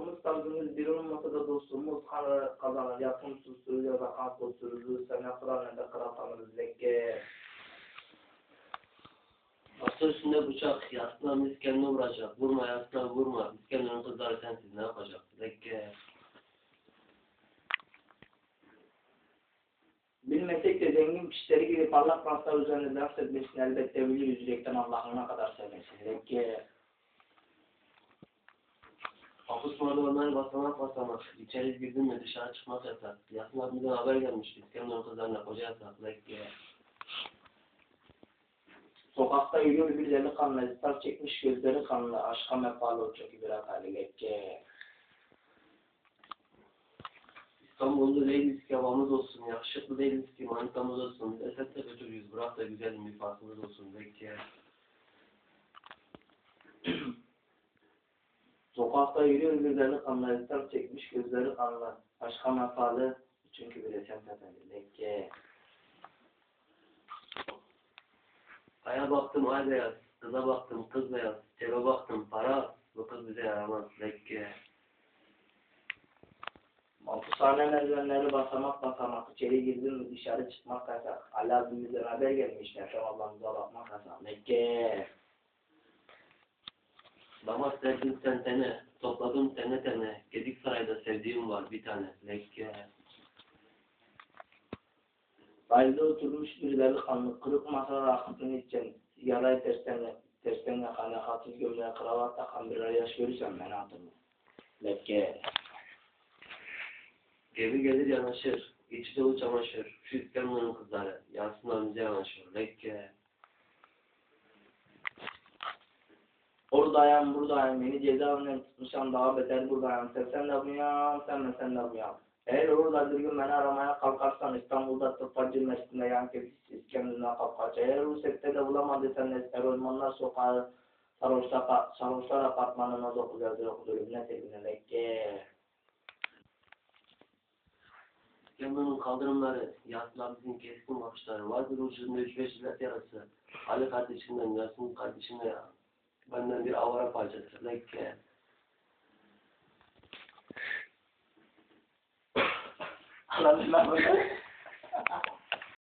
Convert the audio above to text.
Hakkımız tarzımız bir olmasa da dostluğumuz kazanır. Yapımsız sürü ya da kanlı sürü. Sene Kur'an'la da kıratanırız. Lekke. Masa üstünde bıçak, yastığına miskenine vuracak. Vurma yastığına vurma. Miskenlerin kızları sensiz ne yapacak? Lekke. Bilmesek de zengin kişileri gibi parlak danslar üzerinde dans etmesini elbette biliriz. Yürekten Allah'ına kadar sevmesini. Lekke. Hapus merdivenleri basamak basamak. İçeri girdin mi dışarı çıkmak yasak. Yasin abimden haber gelmiş. İskender'in kızlarına koca yasak. Lekke. Sokakta yürüyor bir delikanlı, star çekmiş gözleri kanlı, aşka mefalı o çok bir hali lekke. İstanbul'da değiliz ki havamız olsun. Yakışıklı değiliz ki manitamız olsun. Esette de kötüyüz. Bırak da güzel bir farkımız olsun. Lekke. Sokakta yürüyor bir delikanlı, star çekmiş gözleri kanlı, aşka mefalı çünkü bir esen tepeli lekke. Aya baktım ay beyaz. Kıza baktım kız beyaz. Eve baktım para. Bu kız bize yaramaz. Lekke. Mahpushane merdivenleri basamak basamak, içeri girdin mi dışarı çıkmak yasak. Ali abimizden haber gelmiş, Yaşam ablamıza bakmak yasak. Lekke. Damat sevdim sen tene. Topladım tene tene. Gedik sarayda sevdiğim var bir tane. Lekke. Sahilde oturmuş bir delikanlı, kırık masada akıtını içen, sigarayı tersten, tersten yakan, yakatsız gömleğe kravat takan bir yaş görürsem ben hatırlı. Lekke. Gemi gelir yanaşır. İçi dolu çamaşır. Şu İskender'in kızları. Yansınlar bize yanaşır. Lekke. Oradayım, buradayım, beni cezaevinden tutmuşam, daha beter buradayım. Sen de buyam, sen de buyam. Eğer orada bir gün beni aramaya kalkarsan İstanbul'da Tıbbacı Mescidinde yan kefis İskenderun'a kapkaç. Eğer o sette de bulamadıysan Esker Ormanlar Sokağı Sarhoşlar, Apartmanı'na 9 yazı okudu. Ne tebine lekke. İskender'in kaldırımları. Bizim keskin bakışları. Vardır ucunda üç beş jilet yarası. Ali kardeşimden, Yasin kardeşimle ya. Benden bir avara parçası. Lekke. Anladın mı?